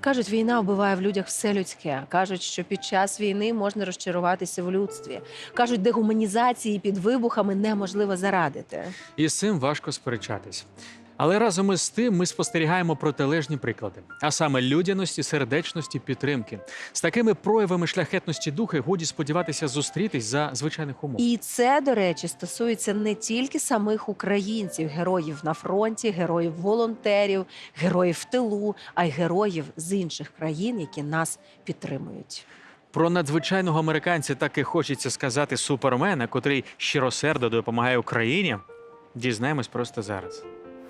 Кажуть, війна вбиває в людях все людське. Кажуть, що під час війни можна розчаруватися в людстві. Кажуть, дегуманізації під вибухами неможливо зарадити. І з цим важко сперечатись. Але разом із тим ми спостерігаємо протилежні приклади, а саме людяності, сердечності, підтримки. З такими проявами шляхетності духи годі сподіватися зустрітись за звичайних умов. І це, до речі, стосується не тільки самих українців, героїв на фронті, героїв волонтерів, героїв в тилу, а й героїв з інших країн, які нас підтримують. Про надзвичайного американця так і хочеться сказати супермена, котрий щиросердо допомагає Україні. Дізнаємось просто зараз.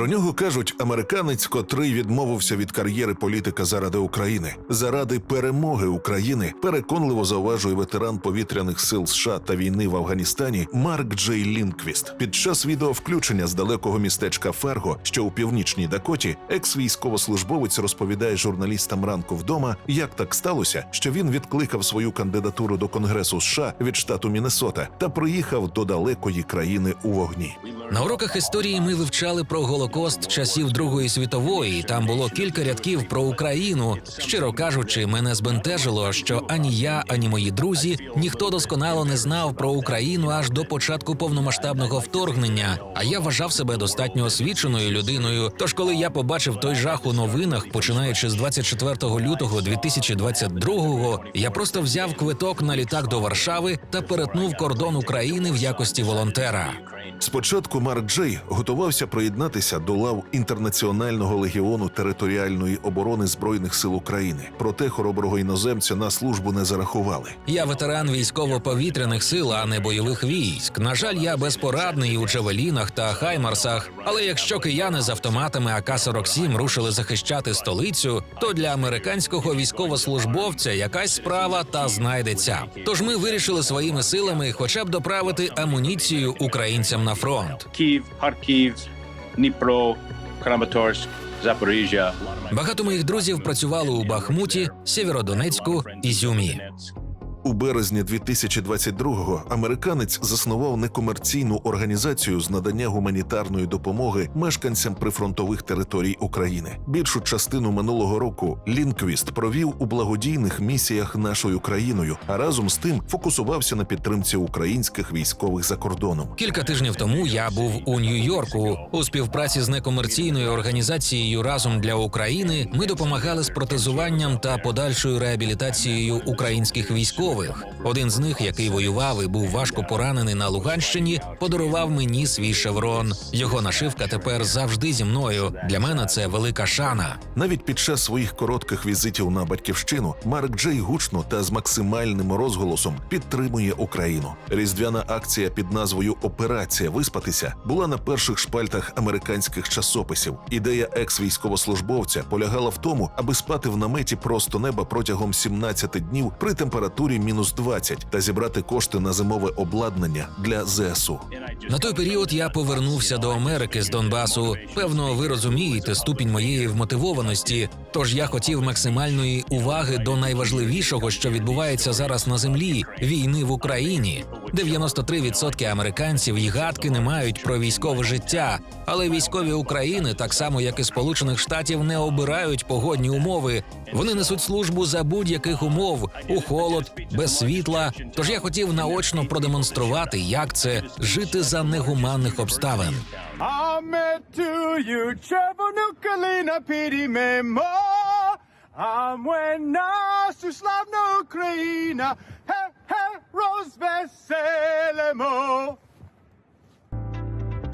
Про нього кажуть американець, котрий відмовився від кар'єри політика заради України, заради перемоги України, переконливо зауважує ветеран повітряних сил США та війни в Афганістані Марк Джей Лінквіст. Під час відеовключення з далекого містечка Ферго, що у північній Дакоті, екс-військовослужбовець розповідає журналістам ранку вдома, як так сталося, що він відкликав свою кандидатуру до Конгресу США від штату Міннесота та приїхав до далекої країни у вогні. На уроках історії ми вивчали про Голокост часів Другої світової. Там було кілька рядків про Україну. Щиро кажучи, мене збентежило, що ані я, ані мої друзі ніхто досконало не знав про Україну аж до початку повномасштабного вторгнення. А я вважав себе достатньо освіченою людиною. Тож, коли я побачив той жах у новинах, починаючи з 24 лютого 2022-го, я просто взяв квиток на літак до Варшави та перетнув кордон України в якості волонтера. Спочатку Марк Джей готувався приєднатися до лав інтернаціонального легіону територіальної оборони збройних сил України. Проте хороброго іноземця на службу не зарахували. Я ветеран військово-повітряних сил, а не бойових військ. На жаль, я безпорадний у Джавелінах та Хаймарсах. Але якщо кияни з автоматами АК-47 рушили захищати столицю, то для американського військовослужбовця якась справа та знайдеться. Тож ми вирішили своїми силами, хоча б доправити амуніцію українцям на фронт. Київ, Харків, Дніпро, Краматорськ. Запоріжжя Багато моїх друзів працювали у Бахмуті, Сєвєродонецьку, Ізюмі. У березні 2022-го американець заснував некомерційну організацію з надання гуманітарної допомоги мешканцям прифронтових територій України. Більшу частину минулого року Лінквіст провів у благодійних місіях нашою країною, а разом з тим фокусувався на підтримці українських військових за кордоном. Кілька тижнів тому я був у Нью-Йорку у співпраці з некомерційною організацією Разом для України. Ми допомагали з протезуванням та подальшою реабілітацією українських військових. Один з них, який воював і був важко поранений на Луганщині, подарував мені свій шеврон. Його нашивка тепер завжди зі мною. Для мене це велика шана. Навіть під час своїх коротких візитів на батьківщину Марк Джей гучно та з максимальним розголосом підтримує Україну. Різдвяна акція під назвою Операція Виспатися була на перших шпальтах американських часописів. Ідея екс-військовослужбовця полягала в тому, аби спати в наметі просто неба протягом 17 днів при температурі мінус 20 та зібрати кошти на зимове обладнання для ЗСУ. На той період я повернувся до Америки з Донбасу. Певно, ви розумієте ступінь моєї вмотивованості. Тож я хотів максимальної уваги до найважливішого, що відбувається зараз на землі війни в Україні. 93% американців і гадки не мають про військове життя, але військові України, так само як і Сполучених Штатів, не обирають погодні умови. Вони несуть службу за будь-яких умов у холод, без світла. Тож я хотів наочно продемонструвати, як це жити за негуманних обставин. to you, Trevor Nukalina PD Memo. I'm when us to Slavna Ukraina, Rose Veselimo.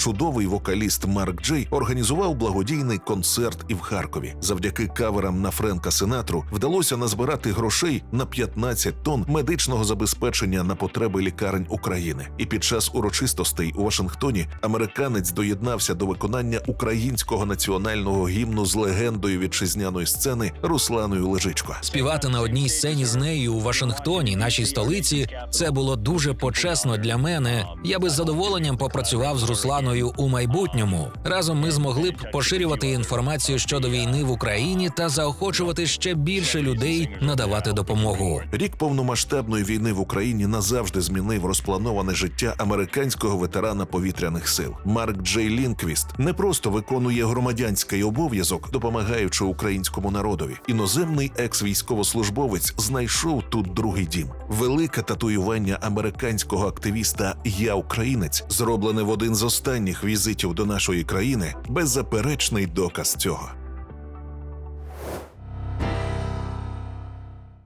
Чудовий вокаліст Марк Джей організував благодійний концерт і в Харкові. Завдяки каверам на Френка Синатру вдалося назбирати грошей на 15 тонн медичного забезпечення на потреби лікарень України. І під час урочистостей у Вашингтоні американець доєднався до виконання українського національного гімну з легендою вітчизняної сцени Русланою Лежичко. Співати на одній сцені з нею у Вашингтоні, нашій столиці, це було дуже почесно для мене. Я би з задоволенням попрацював з Русланою Україною у майбутньому. Разом ми змогли б поширювати інформацію щодо війни в Україні та заохочувати ще більше людей надавати допомогу. Рік повномасштабної війни в Україні назавжди змінив розплановане життя американського ветерана повітряних сил. Марк Джей Лінквіст не просто виконує громадянський обов'язок, допомагаючи українському народові. Іноземний екс-військовослужбовець знайшов тут другий дім. Велике татуювання американського активіста Я Українець, зроблене в один з останніх візитів до нашої країни, беззаперечний доказ цього.